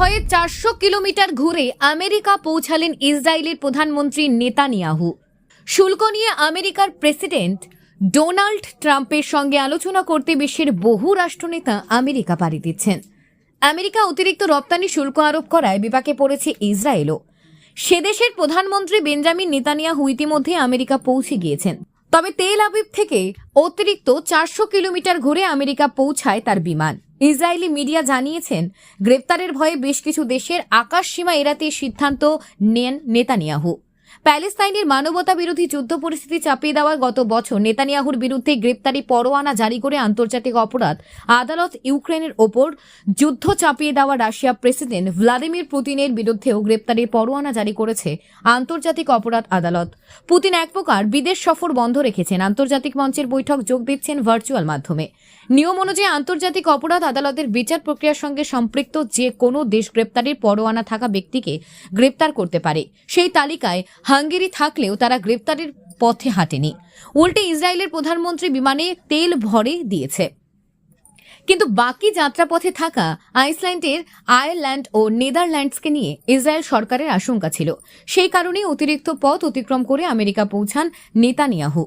ভয়ে চারশো কিলোমিটার ঘুরে আমেরিকা পৌঁছালেন ইসরায়েলের প্রধানমন্ত্রী নেতানিয়াহু। শুল্ক নিয়ে আমেরিকার প্রেসিডেন্ট ডোনাল্ড ট্রাম্পের সঙ্গে আলোচনা করতে বিশ্বের বহু রাষ্ট্রনেতা আমেরিকা পাড়ি দিচ্ছেন। আমেরিকা অতিরিক্ত রপ্তানি শুল্ক আরোপ করায় বিপাকে পড়েছে ইসরায়েলও। সে দেশের প্রধানমন্ত্রী বেঞ্জামিন নেতানিয়াহু ইতিমধ্যে আমেরিকা পৌঁছে গিয়েছেন। তবে তেল আবিব থেকে অতিরিক্ত চারশো কিলোমিটার ঘুরে আমেরিকা পৌঁছায় তার বিমান। ইসরায়েলি মিডিয়া জানিয়েছেন গ্রেপ্তারের ভয়ে বেশ কিছু দেশের আকাশ সীমা এড়াতে সিদ্ধান্ত নেন নেতানিয়াহু। প্যালেস্তাইনের মানবতা বিরোধী যুদ্ধ পরিস্থিতি চাপিয়ে দেওয়ার গত বছর নেতানিয়াহুর বিরুদ্ধে গ্রেপ্তারি পরোয়ানা জারি করে আন্তর্জাতিক অপরাধ আদালত ইউক্রেনের ওপর যুদ্ধ চাপিয়ে দেওয়া রাশিয়া প্রেসিডেন্ট ভ্লাদিমির পুতিনের বিরুদ্ধেও গ্রেপ্তারির পরোয়ানা জারি করেছে আন্তর্জাতিক অপরাধ আদালত। পুতিন এক প্রকার বিদেশ সফর বন্ধ রেখেছেন। আন্তর্জাতিক মঞ্চের বৈঠক যোগ দিচ্ছেন ভার্চুয়াল মাধ্যমে। নিয়ম অনুযায়ী আন্তর্জাতিক অপরাধ আদালতের বিচার প্রক্রিয়ার সঙ্গে সম্পৃক্ত যে কোনো দেশ গ্রেপ্তারির পরোয়ানা থাকা ব্যক্তিকে গ্রেপ্তার করতে পারে। সেই তালিকায় হাঙ্গেরি থাকলেও তারা গ্রেপ্তারের পথে হাঁটেনি। উল্টে ইসরায়েলের প্রধানমন্ত্রী বিমানে তেল ভরে দিয়েছে। কিন্তু বাকি যাত্রাপথে থাকা আইসল্যান্ডের আয়ারল্যান্ড ও নেদারল্যান্ডসকে নিয়ে ইসরায়েল সরকারের আশঙ্কা ছিল। সেই কারণে অতিরিক্ত পথ অতিক্রম করে আমেরিকা পৌঁছান নেতানিয়াহু।